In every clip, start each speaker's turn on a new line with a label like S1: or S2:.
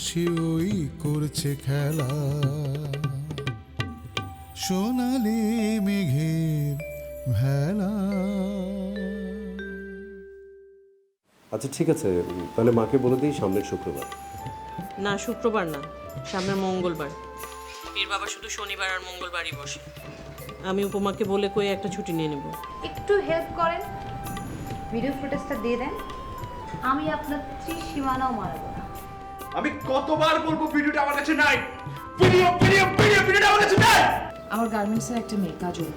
S1: আকাশে ওই করছে খেলা। সোনালি মেঘের ভেলা।
S2: আচ্ছা ঠিক আছে। তাহলে মাকে বলে দিই সামনের শুক্রবার।
S3: না শুক্রবার না। সামনের মঙ্গলবার। পীর বাবা শুধু শনিবার আর মঙ্গলবারই বসে। আমি উপমাকে বলে কই একটা ছুটি নিয়ে নেব।
S4: একটু হেল্প করেন। ভিডিও ফুটেজটা দিয়ে দেন। আমি আপনার ত্রিসীমানাও মারব।
S5: আমি কতবার বলব ভিডিওটা আমার কাছে নাই? ভিডিও ভিডিও ভিডিও ভিডিওটা আমার কাছে নাই!
S6: আমার গার্মেন্টসের একটা মেয়ে কাজল।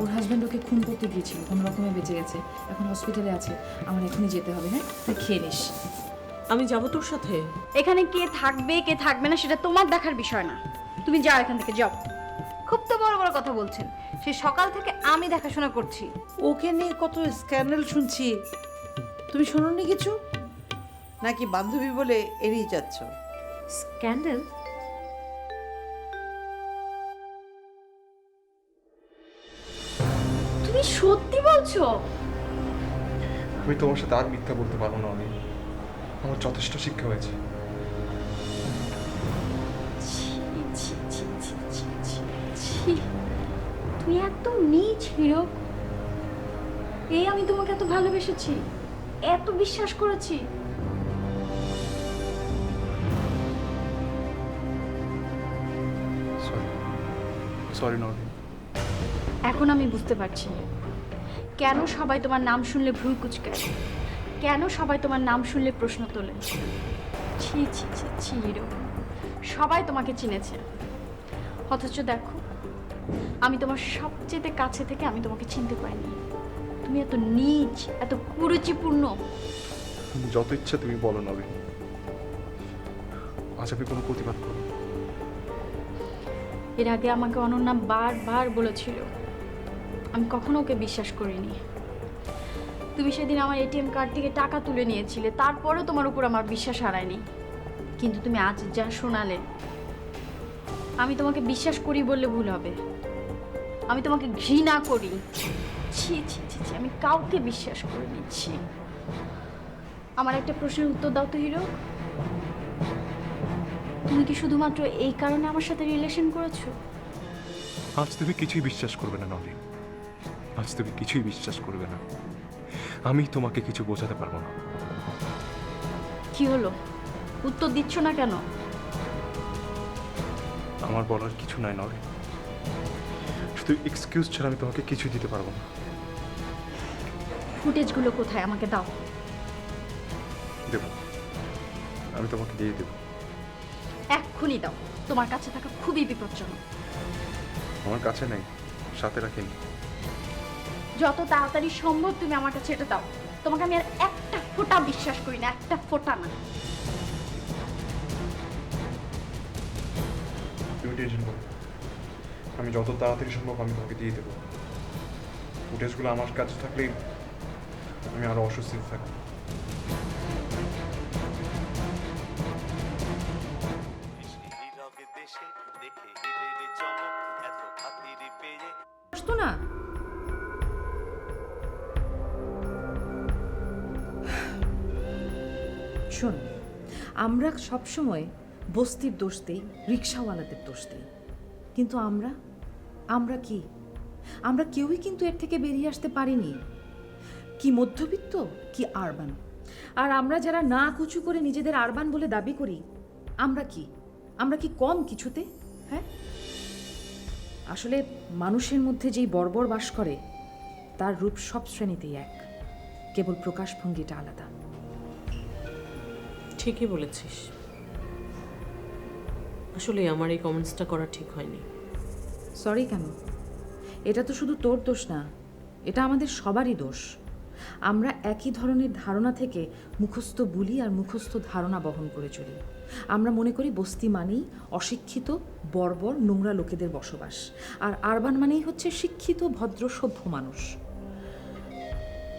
S6: ওর হাজব্যান্ড ওকে খুন করতে গিয়েছিল কোনো রকমে বেঁচে গেছে এখন হসপিটালে আছে। আমার এখনই যেতে হবে হ্যাঁ? তুই খেয়ে নিস।
S3: আমি যাব তোর সাথে।
S4: এখানে কে থাকবে কে থাকবে না সেটা তোমার দেখার বিষয় না। তুমি যাও এখান থেকে যাও। খুব তো বড় বড় কথা বলছেন। সে সকাল থেকে আমি দেখাশোনা করছি।
S7: ওকে নিয়ে কত স্ক্যান্ডাল শুনছি। তুমি শোনোনি কিছু? নাকি বান্ধবী বলে এড়িয়ে যাচ্ছ?
S4: স্ক্যান্ডেল? তুমি সত্যি বলছো?
S5: আমি তোমার সাথে আর মিথ্যা বলতে পারব না আমি আমার যথেষ্ট শিক্ষা হয়েছে।
S4: তুমি এত নিচ হিরো। এই আমি তোমাকে এত ভালোবেসেছি এত বিশ্বাস করেছি।
S5: সরি নবীন
S4: এখন আমি বুঝতে পারছি। কেন সবাই তোমার নাম শুনলে ভ্রুই কুচকায় কেন সবাই তোমার নাম শুনলে প্রশ্ন তোলে? ছি ছি ছি ছি সবাই তোমাকে চিনেছে। অথচ দেখো আমি তোমার সবচেয়ে কাছে থেকে আমি তোমাকে চিনতে পারিনি। তুমি এত নিচ এত কুরুচিপূর্ণ।
S5: যত ইচ্ছা তুমি বলো নবীন। আজ আমি কোনো প্রতিবাদ করব।
S4: এর আগে আমাকে অনন্যা বারবার বলেছিল। আমি কখনো ওকে বিশ্বাস করিনি। তুমি সেদিন আমার এটিএম কার্ড থেকে টাকা তুলে নিয়েছিলে, তারপরেও তোমার উপর আমার বিশ্বাস হারায়নি। কিন্তু তুমি আজ যা শোনালে, আমি তোমাকে বিশ্বাস করি বললে ভুল হবে। আমি তোমাকে ঘৃণা করি। ছি ছি ছি ছি, আমি কাউকে বিশ্বাস করে নিচ্ছি আমার একটা প্রশ্নের উত্তর দাও তো হিরো। তুমি কি শুধুমাত্র এই কারণে আমার সাথে রিলেশন করেছ?
S5: আজ তুমি কিছুই বিশ্বাস করবে না নবীন আজ তুমি কিছুই বিশ্বাস করবে না। আমি তোমাকে কিছু বোঝাতে পারব না।
S4: কি হলো? উত্তর দিচ্ছ না কেন?
S5: আমার বলার কিছু নাই নবীন শুধু এক্সকিউজ ছাড়া আমি তোমাকে কিছু দিতে পারব না।
S4: ফুটেজগুলো কোথায়? আমাকে দাও।
S5: দেবো। আমি তোমাকে দিয়ে দেবো।
S4: এক্ষুনি দাও। তোমার কাছে থাকা খুবই বিপজ্জনক।
S5: আমার কাছে নেই। সাথে রাখিনি।
S4: যত তাড়াতাড়ি সম্ভব তুমি আমার কাছে এটা দাও। তোমাকে আমি আর একটা ফোঁটা বিশ্বাস করি না একটা ফোঁটা না।
S5: তুমি টেনশন করো আমি যত তাড়াতাড়ি সম্ভব আমি তোমাকে দিয়ে দেবো। ফুটেজগুলো আমার কাছে থাকলেই আমি আরও অস্বস্তিতে থাকব।
S6: শোন, আমরা সবসময় বস্তির দোষ দিই, রিক্সাওয়ালাদের দোষ দিই। কিন্তু আমরা? আমরা কি? আমরা কেউই কিন্তু এর থেকে বেরিয়ে আসতে পারিনি। কি মধ্যবিত্ত, কি আরবান। আর আমরা যারা না কুচু করে নিজেদের আরবান বলে দাবি করি, আমরা কি? আমরা কি কম কিছুতে? হ্যাঁ? আসলে মানুষের মধ্যে যেই বর্বর বাস করে, তার রূপ সব শ্রেণীতেই এক। কেবল প্রকাশভঙ্গিটা আলাদা।
S3: ঠিকই বলেছিস। আসলে আমার এই কমেন্টসটা করা ঠিক হয়নি।
S6: সরি কেন? এটা তো শুধু তোর দোষ না, এটা আমাদের সবারই দোষ। আমরা একই ধরনের ধারণা থেকে মুখস্থ বুলি আর মুখস্থ ধারণা বহন করে চলি। আমরা মনে করি বস্তি মানেই অশিক্ষিত, বর্বর, নোংরা লোকেদের বসবাস। আর আরবান মানেই হচ্ছে শিক্ষিত, ভদ্র, সভ্য মানুষ।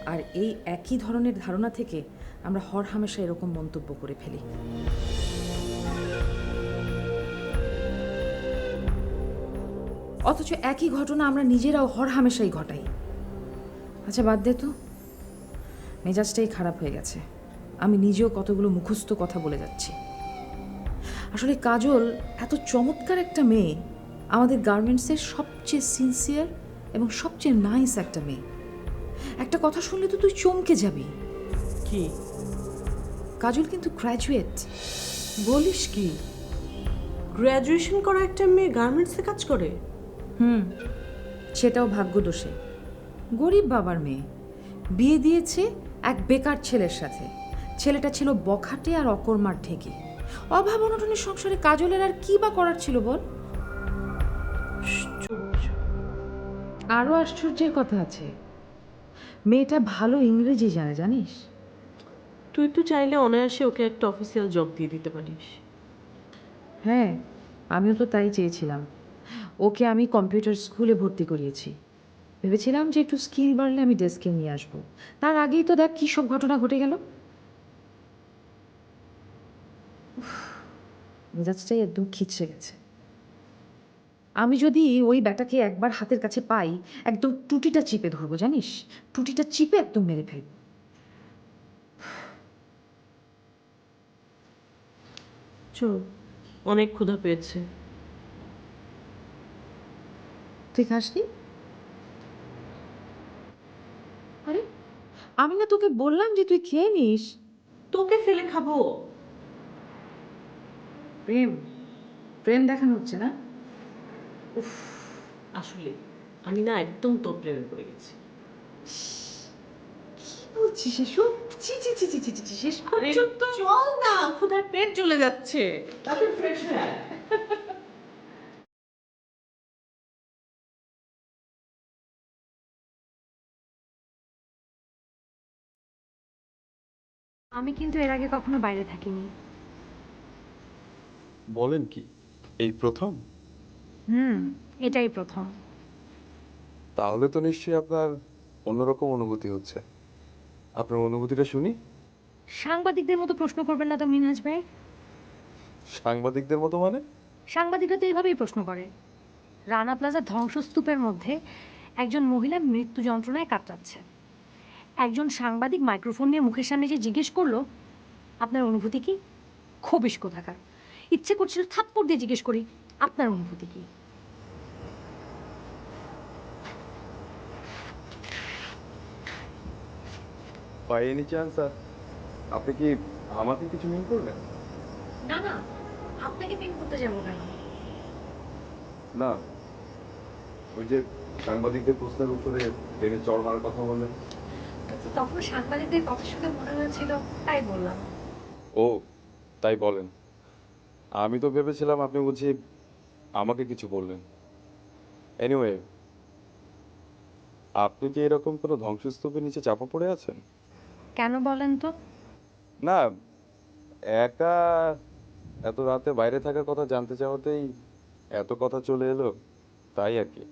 S6: আর এই একই ধরনের ধারণা থেকে আমরা হর হামেশা এরকম মন্তব্য করে ফেলি। অথচ একই ঘটনা আমরা নিজেরাও হর হামেশাই ঘটাই। আচ্ছা বাদ দে তো। মেজাজটাই খারাপ হয়ে গেছে। আমি নিজেও কতগুলো মুখস্থ কথা বলে যাচ্ছি। আসলে কাজল এত চমৎকার একটা মেয়ে। আমাদের গার্মেন্টসের সবচেয়ে সিনসিয়ার এবং সবচেয়ে নাইস একটা মেয়ে। একটা কথা শুনলে তো তুই চমকে যাবি।
S3: কি?
S6: কাজল কিন্তু গ্র্যাজুয়েট
S3: বলিস কি? গ্র্যাজুয়েশন করা একটা মেয়ে গার্মেন্টসে কাজ করে?
S6: হুম, সেটাও ভাগ্যদোষে। গরিব বাবার মেয়ে। বিয়ে দিয়েছে এক বেকার ছেলের সাথে। ছেলেটা ছিল বখাটে আর অকর্মার ঢেকে। অভাব অনটনের সংসারে কাজলের আর কি বা করার ছিল বল? আরও আশ্চর্যের কথা আছে। মেয়েটা ভালো ইংরেজি জানে, জানিস?
S3: তুই তো চাইলে অনায়াসে ওকে একটা অফিসিয়াল জব দিয়ে দিতে পারিস।
S6: হ্যাঁ আমিও তো তাই চেয়েছিলাম। ওকে আমি কম্পিউটার স্কুলে ভর্তি করিয়েছি। ভেবেছিলাম যে একটু স্কিল বাড়লে আমি ডেস্কে নিয়ে আসব। তার আগেই তো দেখ কী সব ঘটনা ঘটে গেল। মেজাজটাই একদম খিচড়ে গেছে। আমি যদি ওই ব্যাটাকে একবার হাতের কাছে পাই, একদম টুটিটা চিপে ধরবো, জানিস? টুটিটা চিপে একদম মেরে ফেলব।
S3: চল অনেক ক্ষুধা পেয়েছে।
S6: তুই খাসনি? আরে আমি না তোকে বললাম যে তুই খেয়ে নিস।
S3: তোকে ফেলে খাব।
S6: প্রেম প্রেম দেখানো হচ্ছে না?
S3: উফ আসলে আমি না একদম তোর প্রেমে পড়ে গেছি।
S6: কি বলছিস এসব? ছি ছি ছি ছি ছি ছি, ছি শেষ পর্যন্ত
S3: চল না। ক্ষুধার পেট চলে যাচ্ছে। তাতে ফ্রেশ হয়ে।
S8: আমি কিন্তু এর আগে কখনো বাইরে থাকিনি।
S5: বলেন কি এই প্রথম?
S8: হুম এটাই প্রথম।
S5: তাহলে তো নিশ্চয়ই আপনার অন্যরকম অনুভূতি হচ্ছে। আপনার অনুভূতিটা শুনি।
S8: সাংবাদিকদের মতো প্রশ্ন করবেন না তো মিনহাজ ভাই।
S5: সাংবাদিকদের মতো মানে?
S8: সাংবাদিকরা তো এইভাবেই প্রশ্ন করে। রানা প্লাজা ধ্বংসস্তূপের মধ্যে একজন মহিলা মৃত্যু যন্ত্রণায় কাটাচ্ছে একজন সাংবাদিক মাইক্রোফোন নিয়ে মুখের সামনে যে জিজ্ঞেস করল আপনার অনুভূতি কি? খবিস কোথাকার ইচ্ছে করছিল থাপ্পড় দিয়ে জিজ্ঞেস করি আপনার অনুভূতি কি?
S5: বাই এনি চান্স আপনি কি আমাকে কিছু মিন করলেন?
S8: না না আপনাকে পিন করতে যাব কেন?
S5: না ওই যে সাংবাদিকদের প্রশ্নের উপরে ট্রেনে চড় মারার কথা বললেন।
S8: তখন সাংবাদিকদের কথা শুনে মনে হয়েছিল তাই বললাম।
S5: ও তাই বলেন। আমি তো ভেবেছিলাম আপনি বুঝি আমাকে কিছু বললেন। এনিওয়ে আপনি কি এরকম কোনো ধ্বংসস্তূপের নিচে চাপা পড়ে আছেন?
S8: কেন বলেন তো?
S5: না একা এত রাতে বাইরে থাকার কথা জানতে চাওয়াতেই এত কথা চলে এলো তাই আর কি।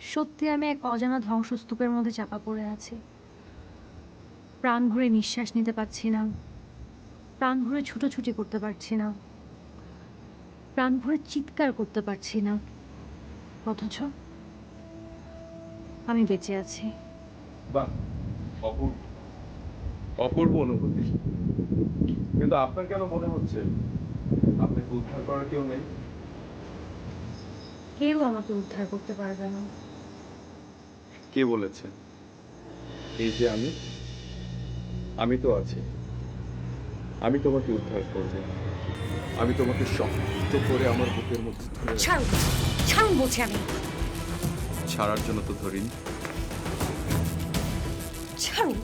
S8: সত্যি আমি এক অজানা ধ্বংসস্তূপের মধ্যে চাপা পড়ে আছি। প্রাণ ভরে নিঃশ্বাস নিতে পারছি না। প্রাণ ভরে ছুটোছুটি করতে পারছি না। প্রাণ ভরে চিৎকার করতে পারছি না। অথচ আমি বেঁচে আছি।
S5: বাহ অপূর্ব। অপূর্ব অনুভূতি। কিন্তু আপনার কেন মনে হচ্ছে আপনাকে উদ্ধার করার কেউ নেই?
S8: কেউ আমাকে উদ্ধার করতে পারবে না।
S5: কে বলেছে? এই যে আমি আমি তো আছি। আমি তোমাকে উদ্ধার করব। আমি তোমাকে শক্ত করে আমার বুকের মধ্যে ধরে
S8: ছাড়ুন ছাড়ুন বলছি আমি।
S5: ছাড়ার জন্য তো ধরিনি।
S8: ছাড়ুন।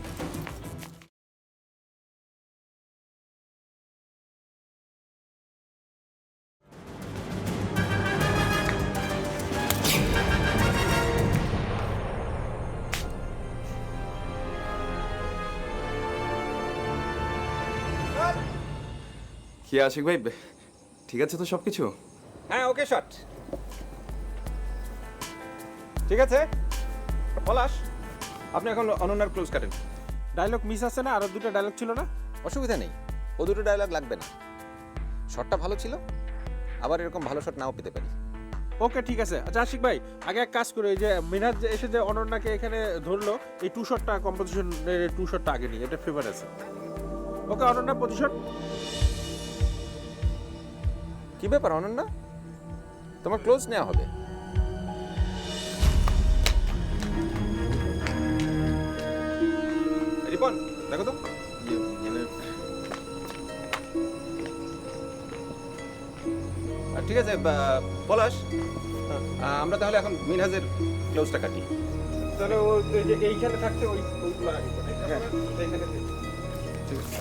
S5: কি আশিক ভাই? ঠিক আছে তো সব কিছু
S9: হ্যাঁ ওকে শট ঠিক আছে? পলাশ আপনি এখন অনন্যার ক্লোজ কাটেন ডায়লগ মিস আছে না? আরও দুটো ডায়লগ ছিল না?
S10: অসুবিধা নেই। ও দুটো ডায়লগ লাগবে না। শটটা ভালো ছিল আবার এরকম ভালো শট নাও পেতে পারি।
S9: ওকে ঠিক আছে। আচ্ছা আশিক ভাই আগে এক কাজ করে এই যে মিনাজ যে এসে যে অনন্যাকে এখানে ধরলো এই টু শটটা কম্পোজিশনের টু শটটা আগে নিই এটা ফেভার আছে। ওকে অনন্যা পজিশন
S10: কি ব্যাপার অনন্যা তোমার ক্লোজ নেওয়া হবে
S9: রিপন দেখো তো ঠিক আছে পলাশ আমরা তাহলে এখন মিনহাজের ক্লোজটা কাটি তাহলে ও যে এইখানে থাকতে ওই। হ্যাঁ এইখানে। ঠিক আছে।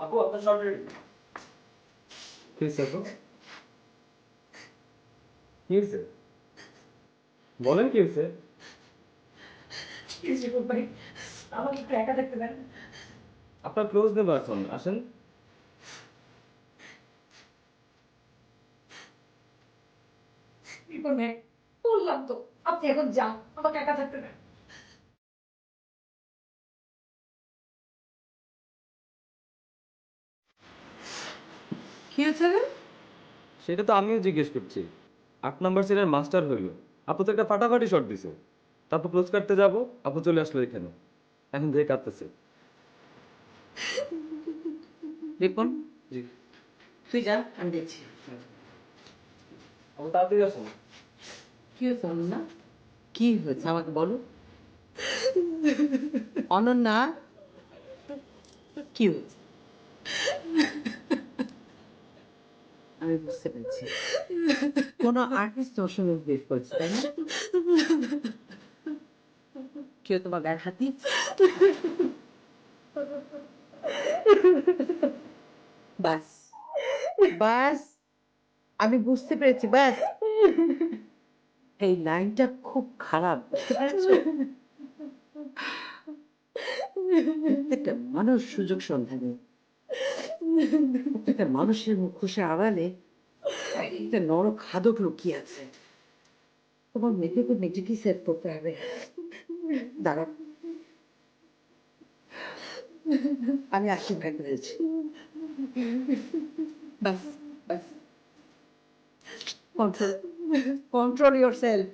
S9: আপু আপনার শর্ট রেডি
S5: কি স্যার কি হয়েছে বলেন কি হয়েছে আপনার ক্লোজ নেবার এখন আসেন
S6: বললাম তো আপনি এখন যান আমাকে একা থাকতে দেন
S7: কি হয়েছে রে?
S11: সেটা তো আমিও জিজ্ঞেস করছি। আট নাম্বার সিনের মাস্টার হইল। আপু তো একটা ফাটাফাটি শট দিছে। তারপর ক্লোজ কাটতে যাব আপু চলে আসলো এখানে। এখন যে কাটতেছে
S7: রিপন
S11: জি।
S7: তুই যা আমি দেখছি।
S11: আপু তাড়াতাড়ি আসুন।
S7: কি হয়েছে অনন্যা? কি হয়েছে? আমাকে বলো। অনন্যা? কি হয়েছে? আমি বুঝতে পেরেছি। কোনো আর্টিস্ট তোর সঙ্গে বিহেভ করছে, তাই না? কেউ তোমার গায়ে হাত? বাস। বাস। আমি বুঝতে পেরেছি, বাস। এই লাইনটা খুব খারাপ, বুঝতে পেরেছ? প্রত্যেকটা মানুষ সুযোগ সন্ধানে প্রত্যেকটা মানুষের মুখোশের আড়ালে একটা নর খাদক লুকিয়ে আছে। তোমার নিজেকে নিজেকে সেট করতে হবে। দাঁড়া আমি আশীর্বাদ করেছি বাস বাস। Control control yourself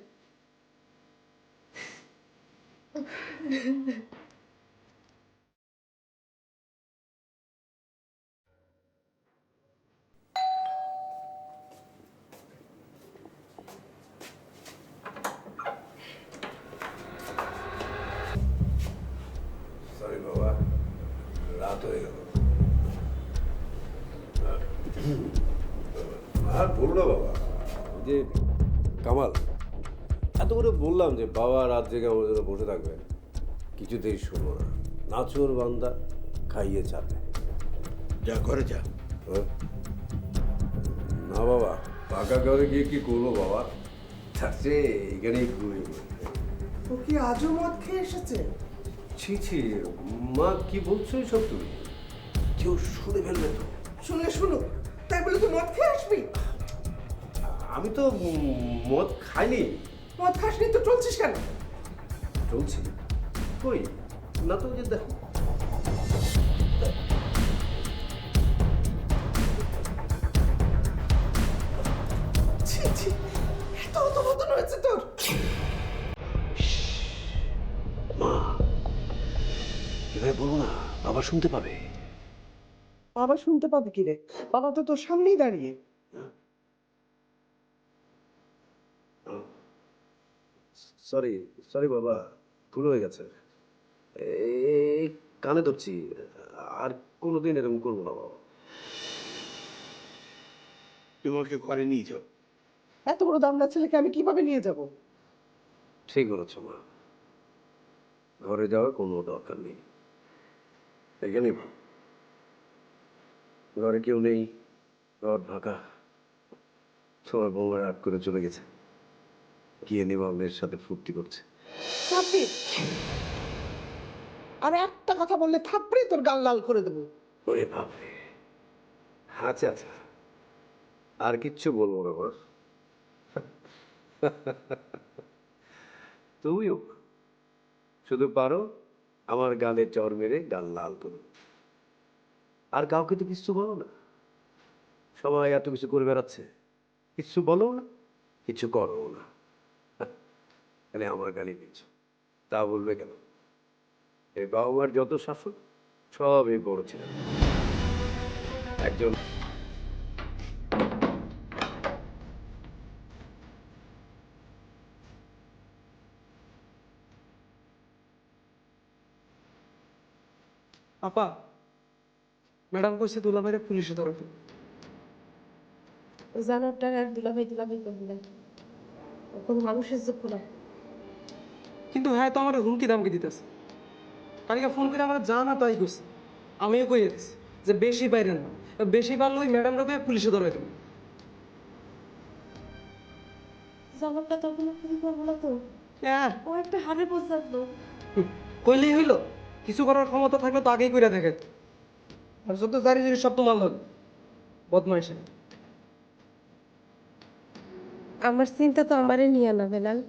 S2: sorry বাবা রাত হয়ে গেল আর বলল বাবা যে কামাল এত করে বললাম যে বাবা রাত জেগে আমার জন্য বসে থাকবে। কিছুতেই শুনো না। নাচুর বান্দা খাইয়ে চাপে।
S1: যা করে যা।
S2: হ্যাঁ? না বাবা পাকা ঘরে গিয়ে কি করব বাবা? চেয়ে এখানেই ঘুরে
S7: ও কি আজও মদ খেয়ে এসেছে?
S2: ছি ছি মা কি বলছো সব তুমি? কেউ শুনে ফেলবে তো।
S7: শুনে শুনো তাই বলে তুই মদ খেয়ে আসবি?
S2: আমি তো মদ খাইনি।
S7: মদ খাসনি তো চলছিস কেন?
S2: চলছি। কই? না তো যে দেখো।
S7: ছি ছি এত অধপতন হয়েছে তোর।
S2: মা এভাবে বলো না আবার শুনতে পাবে।
S7: বাবা শুনতে পাবে কি রে? বাবা তো তোর সামনেই দাঁড়িয়ে।
S2: সরি সরি বাবা ভুল হয়ে গেছে। এই কানে ধরছি আর কোনোদিন এরকম করব না বাবা।
S1: তোমাকে ঘরে নিয়ে যাও।
S7: এত বড় দামড়া ছেলেকে আমি কীভাবে নিয়ে যাব?
S2: ঠিক বলেছ মা। ঘরে যাওয়ার কোনো দরকার নেই। এখানে ঘরে কেউ নেই ঘর ফাঁকা। তোমার বৌমা রাত করে চলে গেছে। গিয়ে নিবা মেয়ের সাথে ফুর্তি করছে।
S12: আর একটা কথা বললে থাপড়ে তোর গাল লাল করে দেবো।
S2: ওরে বাপরে। আচ্ছা আচ্ছা আর কিচ্ছু বলব না বস। তুমিও শুধু পারো আমার গালে চর মেরে গাল লাল করো। আর কাউকে তো কিচ্ছু বলো না। সবাই এত কিছু করে বেড়াচ্ছে। কিচ্ছু বলো না কিছু করো না। তাহলে আমার গালি দিচ্ছ। তা বলবে কেন? এই বাবা মার যত শাসন সব এই বড় ছিলেন একজন
S11: আপা ম্যাডাম কইছে দুলাভাইরে পুলিশে ধরতে
S12: জানার টাকার দুলাভাই দুলাভাই করবি না। কোনো মানুষের যোগ্য না।
S11: কিন্তু হ্যাঁ তো আমার হুমকি দামকি দিতেছে। কালকে ফোন করে আমার যা না তাই কইছে আমিও কই দিছি যে বেশি বাইরে না। বেশি পারলে ওই ম্যাডাম রাখে পুলিশে ধরে দেবো।
S12: জামাটা তখন তুমি করব না তো?
S11: হ্যাঁ।
S12: ও একটা হারে পৌঁছাতো।
S11: কইলেই হইল। কিছু করার ক্ষমতা থাকলে তো আগেই কইরা দেখে আর জারি সব তোমার লোক বদমাইশে।
S12: আমার চিন্তা তো আমারে নিয়ে না বেলাল।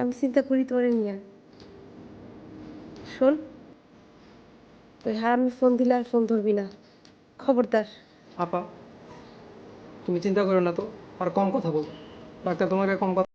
S12: আমি চিন্তা করি তোরে নিয়ে। শোন ওই হারামি ফোন দিলে আর ফোন ধরবি না। খবরদার।
S11: আপা, তুমি চিন্তা করো না তো, আর কম কথা বলো। ডাক্তার তোমাকে কম কথা